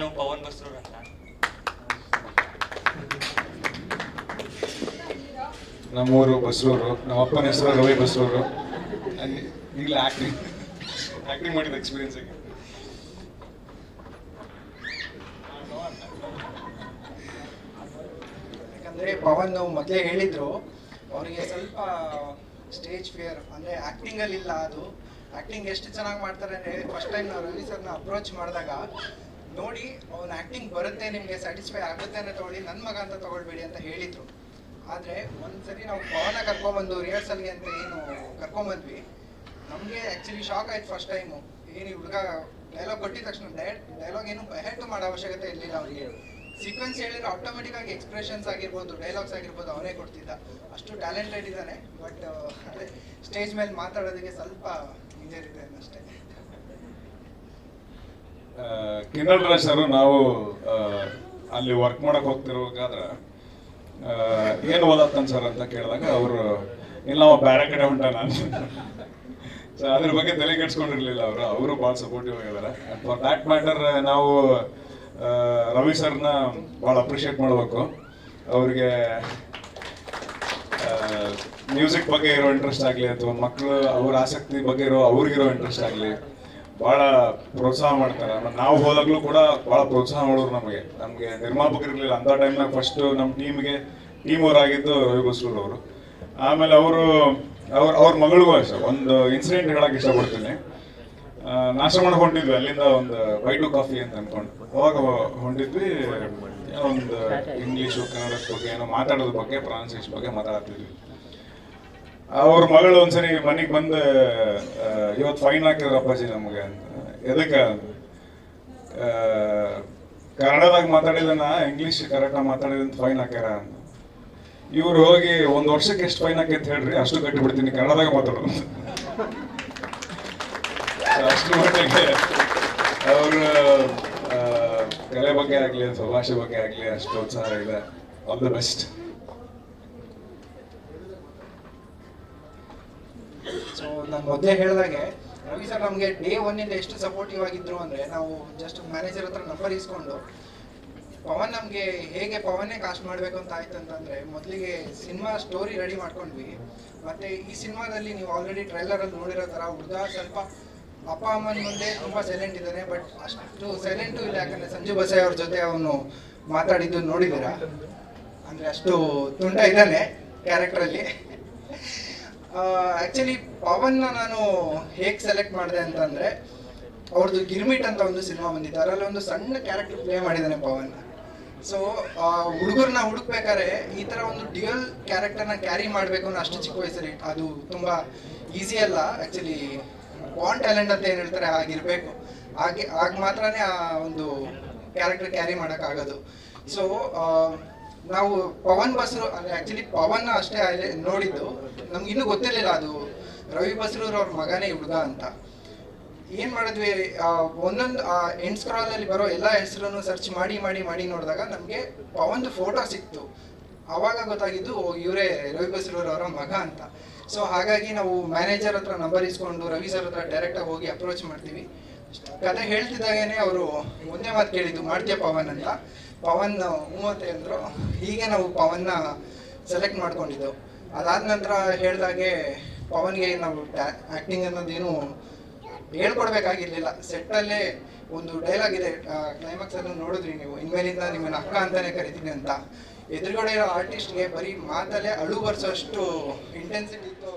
ನಾನು ಪವನ್ ಬಸ್ರೂರ್ ಅಂತ. ನಮ್ಮೂರು ಬಸ್ರೂರು ನಮ್ಮ ಅಪ್ಪನ ಹೆಸರು ರವಿ ಬಸ್ರೂರು. ಅಲ್ಲಿ ಈಗಲೇ ಆ್ಯಕ್ಟಿಂಗ್ ಆ್ಯಕ್ಟಿಂಗ್ ಮಾಡಿದ ಎಕ್ಸ್ಪೀರಿಯನ್ಸ್ ಆಗಿ ಯಾಕಂದ್ರೆ ಪವನ್ ಮೊದಲೇ ಹೇಳಿದ್ರು ಅವರಿಗೆ ಸ್ವಲ್ಪ ಸ್ಟೇಜ್ ಫಿಯರ್ ಅಂದ್ರೆ ಆಕ್ಟಿಂಗ್ ಅಲ್ಲಿ ಇಲ್ಲ ಅದು. ಆಕ್ಟಿಂಗ್ ಎಷ್ಟು ಚೆನ್ನಾಗಿ ಮಾಡ್ತಾರೆ ಅಂದ್ರೆ ಫಸ್ಟ್ ಟೈಮ್ ನಾವು ರವಿ ಸರ್ನ ಅಪ್ರೋಚ್ ಮಾಡಿದಾಗ ನೋಡಿ, ಅವ್ನ ಆಕ್ಟಿಂಗ್ ಬರುತ್ತೆ, ನಿಮಗೆ ಸ್ಯಾಟಿಸ್ಫೈ ಆಗುತ್ತೆ ಅಂತ ತಗೊಳ್ಳಿ ನನ್ನ ಮಗ ಅಂತ ತಗೊಳ್ಬೇಡಿ ಅಂತ ಹೇಳಿದ್ರು. ಆದ್ರೆ ಒಂದ್ಸರಿ ನಾವು ಪವನ ಕರ್ಕೊಂಬಂದು ರಿಹರ್ಸಲ್ಗೆ ಅಂತ ಏನು ಕರ್ಕೊಂಬಂದ್ವಿ. ನಮಗೆ ಆ್ಯಕ್ಚುಲಿ ಶಾಕ್ ಆಯ್ತು ಫಸ್ಟ್ ಟೈಮು ಏನು ಹುಡುಗ ಡೈಲಾಗ್ ಕೊಟ್ಟಿದ ತಕ್ಷಣ ಡೈಲಾಗ್ ಏನು ಹೆಡ್ ಮಾಡೋ ಅವಶ್ಯಕತೆ ಇರಲಿಲ್ಲ ಅವರಿಗೆ. ಸೀಕ್ವೆನ್ಸ್ ಹೇಳಿದ್ರೆ ಆಟೋಮೆಟಿಕ್ ಆಗಿ ಎಕ್ಸ್ಪ್ರೆಷನ್ಸ್ ಆಗಿರ್ಬೋದು ಡೈಲಾಗ್ಸ್ ಆಗಿರ್ಬೋದು ಅವನೇ ಕೊಡ್ತಿದ್ದ. ಅಷ್ಟು ಟ್ಯಾಲೆಂಟೆಡ್ ಇದ್ದಾನೆ ಬಟ್ ಸ್ಟೇಜ್ ಮೇಲೆ ಮಾತಾಡೋದಕ್ಕೆ ಸ್ವಲ್ಪ ಇದೆ ಅಷ್ಟೇ. ಕಿನ್ನಲ್ ರಾಜರು ನಾವು ಅಲ್ಲಿ ವರ್ಕ್ ಮಾಡಕ್ ಹೋಗ್ತಿರ್ಬೇಕಾದ್ರೆ ಏನು ಓದತ್ತನ್ ಸರ್ ಅಂತ ಕೇಳಿದಾಗ ಅವರು, ಇಲ್ಲ ಅವ ಬೇರೆ ಕಡೆ ಹೊಂಟ ನಾನು. ಸೊ ಅದ್ರ ಬಗ್ಗೆ ತಲೆ ಕೆಡ್ಸ್ಕೊಂಡಿರ್ಲಿಲ್ಲ ಅವರು. ಅವರು ಭಾಳ ಸಪೋರ್ಟಿವ್ ಆಗಿದ್ದಾರೆ ಫಾರ್ ದ್ಯಾಟ್ ಮ್ಯಾಟರ್ ನಾವು ರವಿ ಸರ್ನ ಭಾಳ ಅಪ್ರಿಷಿಯೇಟ್ ಮಾಡಬೇಕು. ಅವ್ರಿಗೆ ಮ್ಯೂಸಿಕ್ ಬಗ್ಗೆ ಇರೋ ಇಂಟ್ರೆಸ್ಟ್ ಆಗಲಿ, ಅಥವಾ ಮಕ್ಕಳು ಅವ್ರ ಆಸಕ್ತಿ ಬಗ್ಗೆ ಇರೋ, ಅವ್ರಿಗಿರೋ ಇಂಟ್ರೆಸ್ಟ್ ಆಗಲಿ ಭಾಳ ಪ್ರೋತ್ಸಾಹ ಮಾಡ್ತಾರೆ. ಆಮೇಲೆ ನಾವು ಹೋದಾಗಲೂ ಕೂಡ ಭಾಳ ಪ್ರೋತ್ಸಾಹ ಮಾಡೋರು ನಮಗೆ. ನಮಗೆ ನಿರ್ಮಾಪಕ ಇರಲಿಲ್ಲ. ಅಂಥ ಟೈಮ್ನಾಗ ಫಸ್ಟ್ ನಮ್ಮ ಟೀಮ್ಗೆ ಟೀಮ್ ಆಗಿದ್ದು ರವಿ ಅವರು. ಆಮೇಲೆ ಅವರು, ಅವ್ರ ಅವ್ರ ಮಗಳಿಗೂ ಅಷ್ಟೆ. ಒಂದು ಇನ್ಸಿಡೆಂಟ್ ಹೇಳಕ್ ಇಷ್ಟಪಡ್ತೀನಿ. ನಾಶ ಮಾಡಕ್ ಹೊಂಟಿದ್ವಿ ಅಲ್ಲಿಂದ ಒಂದು ಬೈಟು ಕಾಫಿ ಅಂತ ಅನ್ಕೊಂಡು. ಅವಾಗ ಹೊಂಟಿದ್ವಿ. ಏನೋ ಒಂದು ಇಂಗ್ಲೀಷು ಕನ್ನಡದ ಬಗ್ಗೆ ಏನೋ ಮಾತಾಡೋದ್ರ ಬಗ್ಗೆ ಪ್ರೊನೌನ್ಸಿಯೇಷನ್ ಬಗ್ಗೆ ಮಾತಾಡ್ತಿದ್ವಿ. ಅವ್ರ ಮಗಳು ಒಂದ್ಸರಿ ಮನೆಗೆ ಬಂದು ಇವತ್ತು ಫೈನ್ ಹಾಕಿದ್ರು ಅಪ್ಪಾಜಿ ನಮಗೆ ಅಂತ. ಎದಕ್ಕೆ? ಕನ್ನಡದಾಗ ಮಾತಾಡಿದನ ಇಂಗ್ಲೀಷ್ ಕರೆಕ್ಟಾಗಿ ಮಾತಾಡಿದಂತ ಫೈನ್ ಹಾಕ್ಯಾರ ಅಂತ. ಇವ್ರು ಹೋಗಿ ಒಂದು ವರ್ಷಕ್ಕೆ ಎಷ್ಟು ಫೈನ್ ಹಾಕೈತೆ ಹೇಳ್ರಿ, ಅಷ್ಟು ಕಟ್ಟಿ ಬಿಡ್ತೀನಿ ಕನ್ನಡದಾಗ ಮಾತಾಡೋದು ಅಷ್ಟು ಮಟ್ಟಿಗೆ ಅವ್ರ ಕಲೆ ಬಗ್ಗೆ ಆಗಲಿ ಭಾಷೆ ಬಗ್ಗೆ ಆಗಲಿ ಅಷ್ಟು ಉತ್ಸಾಹ ಇದೆ ಆಲ್ ದ ಬೆಸ್ಟ್ ನಾನು ಮೊದಲೇ ಹೇಳಿದಾಗೆ, ರವಿ ಸರ್ ನಮಗೆ ಡೇ ಒನ್ನಿಂದ ಎಷ್ಟು ಸಪೋರ್ಟಿವ್ ಆಗಿದ್ರು ಅಂದರೆ ನಾವು ಜಸ್ಟ್ ಮ್ಯಾನೇಜರ್ ಹತ್ರ ನಂಬರ್ ಇಸ್ಕೊಂಡು, ಪವನ್ ನಮಗೆ ಹೇಗೆ ಪವನ್ನೇ ಕಾಸ್ಟ್ ಮಾಡಬೇಕು ಅಂತ ಆಯ್ತು ಅಂತಂದರೆ ಮೊದಲಿಗೆ ಸಿನಿಮಾ ಸ್ಟೋರಿ ರೆಡಿ ಮಾಡ್ಕೊಂಡ್ವಿ. ಮತ್ತು ಈ ಸಿನಿಮಾದಲ್ಲಿ ನೀವು ಆಲ್ರೆಡಿ ಟ್ರೈಲರಲ್ಲಿ ನೋಡಿರೋ ಥರ ಹುಡುಗ ಸ್ವಲ್ಪ ಅಪ್ಪ ಅಮ್ಮನ ಮುಂದೆ ತುಂಬ ಸೈಲೆಂಟ್ ಇದ್ದಾನೆ ಬಟ್ ಅಷ್ಟು ಸೈಲೆಂಟು ಇಲ್ಲ. ಯಾಕಂದರೆ ಸಂಜು ಬಸಾಯ್ ಅವ್ರ ಜೊತೆ ಅವನು ಮಾತಾಡಿದ್ದು ನೋಡಿದ್ದೀರಾ? ಅಂದರೆ ಅಷ್ಟು ತುಂಟ ಇದ್ದಾನೆ ಕ್ಯಾರೆಕ್ಟ್ರಲ್ಲಿ ಆಕ್ಚುಲಿ ಪವನ್ನ ನಾನು ಹೇಗೆ ಸೆಲೆಕ್ಟ್ ಮಾಡಿದೆ ಅಂತಂದ್ರೆ ಅವ್ರದ್ದು ಗಿರ್ಮಿಟ್ ಅಂತ ಒಂದು ಸಿನಿಮಾ ಬಂದಿತ್ತು. ಅದರಲ್ಲಿ ಒಂದು ಸಣ್ಣ ಕ್ಯಾರೆಕ್ಟರ್ ಪ್ಲೇ ಮಾಡಿದ್ದಾನೆ ಪವನ್ ಸೊ ಹುಡುಗರನ್ನ ಹುಡುಕ್ಬೇಕಾದ್ರೆ ಈ ತರ ಒಂದು ಡ್ಯುಯಲ್ ಕ್ಯಾರೆಕ್ಟರ್ನ ಕ್ಯಾರಿ ಮಾಡಬೇಕು ಅನ್ನೋ ಅಷ್ಟು ಚಿಕ್ಕ ವಯಸ್ಸಲ್ಲಿ ಅದು ತುಂಬಾ ಈಸಿ ಅಲ್ಲ. ಆಕ್ಚುಲಿ ಬಾನ್ ಟ್ಯಾಲೆಂಟ್ ಅಂತ ಏನು ಹೇಳ್ತಾರೆ ಆಗಿರ್ಬೇಕು ಹಾಗೆ ಆಗ ಮಾತ್ರನೇ ಆ ಒಂದು ಕ್ಯಾರೆಕ್ಟರ್ ಕ್ಯಾರಿ ಮಾಡೋಕ್ಕಾಗೋದು. ಸೊ ನಾವು ಪವನ್ ಬಸ್ರು ಆಕ್ಚುಲಿ ಪವನ್ ಅಷ್ಟೇ ಅಲ್ಲಿ ನೋಡಿದ್ದು. ನಮ್ಗೆ ಇನ್ನೂ ಗೊತ್ತಿರಲಿಲ್ಲ ಅದು. ರವಿ ಬಸ್ರೂರ್ ಅವ್ರ ಮಗನೇ ಹುಡುಗ ಅಂತ. ಏನ್ ಮಾಡಿದ್ವಿ? ಒಂದೊಂದು ಎಂಡ್ ಸ್ಕ್ರಾಲ್ ಅಲ್ಲಿ ಬರೋ ಎಲ್ಲ ಹೆಸರನ್ನು ಸರ್ಚ್ ಮಾಡಿ ಮಾಡಿ ಮಾಡಿ ನೋಡಿದಾಗ ನಮ್ಗೆ ಪವನ್ ಫೋಟೋ ಸಿಕ್ತು. ಅವಾಗ ಗೊತ್ತಾಗಿದ್ದು ಇವರೇ ರವಿ ಬಸ್ರೂರ್ ಅವರ ಮಗ ಅಂತ. ಸೊ ಹಾಗಾಗಿ ನಾವು ಮ್ಯಾನೇಜರ್ ಹತ್ರ ನಂಬರ್ ಇಸ್ಕೊಂಡು ರವಿ ಸರ್ ಹತ್ರ ಡೈರೆಕ್ಟ್ ಆಗಿ ಹೋಗಿ ಅಪ್ರೋಚ್ ಮಾಡ್ತೀವಿ. ಕತೆ ಹೇಳ್ತಿದ್ದಾಗೇನೆ ಅವರು ಒಂದೇ ಮಾತು ಕೇಳಿದ್ದು, ಮಾಡ್ತೀಯ ಪವನ್ ಅಂತ. ಪವನ್ ಮೂವತ್ತೆ ಅಂದರು, ಹೀಗೆ ನಾವು ಪವನ್ನ ಸೆಲೆಕ್ಟ್ ಮಾಡ್ಕೊಂಡಿದ್ದು ಅದಾದ ನಂತರ ಹೇಳಿದಾಗೆ ಪವನ್ಗೆ ನಾವು ಆ್ಯಕ್ಟಿಂಗ್ ಅನ್ನೋದೇನು ಹೇಳ್ಕೊಡ್ಬೇಕಾಗಿರ್ಲಿಲ್ಲ. ಸೆಟ್ಟಲ್ಲೇ ಒಂದು ಡೈಲಾಗ್ ಇದೆ. ಕ್ಲೈಮ್ಯಾಕ್ಸ್ ಅನ್ನು ನೋಡಿದ್ರಿ ನೀವು. ಇನ್ಮೇಲಿಂದ ನಿಮ್ಮನ್ನ ಅಕ್ಕ ಅಂತಾನೆ ಕರಿತೀನಿ ಅಂತ. ಎದುರುಗಡೆ ಇರೋ ಆರ್ಟಿಸ್ಟ್ಗೆ ಬರೀ ಮಾತಲ್ಲೇ ಅಳು ಬರ್ಸೋಷ್ಟು ಇಂಟೆನ್ಸಿಟಿ ಇತ್ತು